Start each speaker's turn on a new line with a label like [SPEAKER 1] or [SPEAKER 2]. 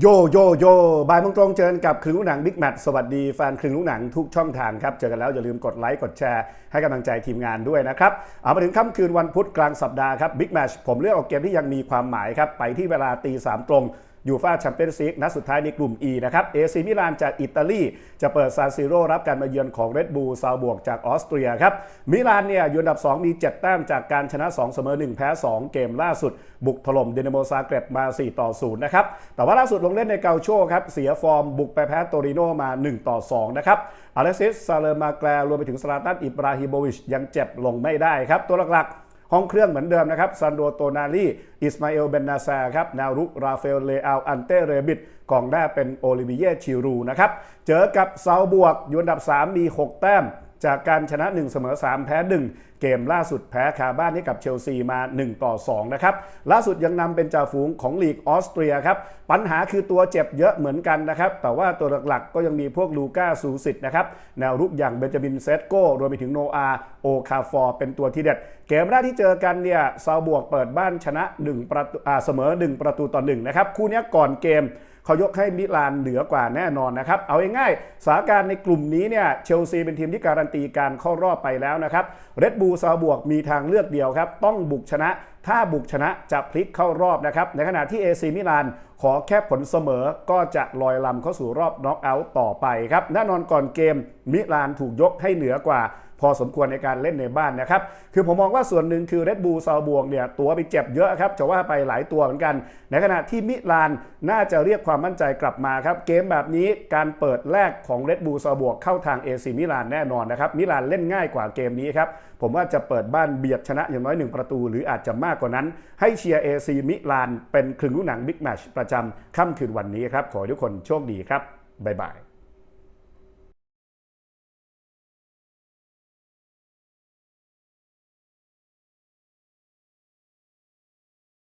[SPEAKER 1] โยโยโยบ่ายมงตรงเจอกันกับครึ่งลูกหนังบิ๊กแมทสวัสดีแฟนครึ่งลูกหนังทุกช่องทางครับ เจอกันแล้วอย่าลืมกดไลค์กดแชร์ให้กำลังใจทีมงานด้วยนะครับ เอามาถึงค่ำคืนวันพุธกลางสัปดาห์ครับบิ๊กแมทผมเลือกเอาเกมที่ยังมีความหมายครับ ไปที่เวลาตีสามตรง ยูฟาแชมเปี้ยนส์ลีกนัดสุดท้ายในกลุ่ม E นะครับเอซีมิลานจากอิตาลี จะเปิดซานซิโร่รับการมาเยือนของเรดบู l ซาวบวกจากออสเตรียครับมิลานเนี่ยอยู่อันดับ 2 มี 7 แต้มจากการชนะ 2 เสมอ 1 แพ้ 2 เกมล่าสุด บุกถล่มเดนโมซาเกรบมา 4 ต่อ 0 นะครับ แต่ว่าล่าสุดลงเล่นในเกาโชครับ เสียฟอร์มบุกไปแพ้โตริโนมา 1 ต่อ 2 นะครับอเล็กซิสซาเลมาแกลรวมไปถึงสลาตันอิบราฮิโมวิชยังเจ็บลงไม่ได้ครับ ตัวหลักๆ ห้องเครื่องเหมือนเดิมนะครับซันโดโตนาลีอิสมาเอลเบนนาซาครับแนวรุกราเฟลเลอาอันเตเรบิดกองหน้าเป็นโอลิเวียชิรูนะครับเจอกับเซาบวกอยู่อันดับ 3 มี 6 แต้ม จากการชนะ 1 เสมอ 3 แพ้ 1 เกมล่าสุดแพ้คาบ้านให้กับเชลซีมา 1 ต่อ 2 นะครับ ล่าสุดยังนำเป็นจ่าฝูงของลีกออสเตรียครับ ปัญหาคือตัวเจ็บเยอะเหมือนกันนะครับ แต่ว่าตัวหลักๆ ก็ยังมีพวกลูก้าซูซิตนะครับ แนวรุกอย่างเบนจามินเซตโกรวมไปถึงโนอาโอคาฟอร์เป็นตัวที่เด็ด เกมแรกที่เจอกันเนี่ยซาบวกเปิดบ้านชนะ1ประตูอ่าเสมอ 1 ประตูต่อ1นะครับคู่นี้ก่อนเกม เขายกให้มิลานเหนือกว่าแน่นอนนะครับ เอาง่ายๆสถานการณ์ในกลุ่มนี้เนี่ยเชลซีเป็นทีมที่การันตีการเข้ารอบไปแล้วนะครับเรดบูลซาบวกมีทางเลือกเดียวครับต้องบุกชนะถ้าบุกชนะจะพลิกเข้ารอบนะครับ ในขณะที่เอซีมิลานขอแค่ผลเสมอก็จะลอยลำเข้าสู่รอบน็อกเอาท์ต่อไปครับแน่นอนก่อนเกมมิลานถูกยกให้เหนือกว่า พอสมควรในการเล่นในบ้านนะครับ คือผมมองว่าส่วนหนึ่งคือเรดบู l ซาบวงเนี่ยตัวไปเจ็บเยอะครับจะว่าไปหลายตัวเหมือนกัน ในขณะที่มิลานน่าจะเรียกความมั่นใจกลับมาครับ เกมแบบนี้การเปิดแรกของเรดบู l ซาบวกเข้าทางเอซีมิลานแน่นอนนะครับมิลานเล่นง่ายกว่าเกมนี้ครับผมว่าจะเปิดบ้านเบียดชนะอย่างน้อยหนึ่งประตู หรืออาจจะมากกว่านั้น ให้เชียร์เอซีมิลานเป็นครึ่งลูกหนังบิ๊กแมชประจำค่ำคืนวันนี้ครับขอให้ทุกคนโชคดีครับบ๊ายบาย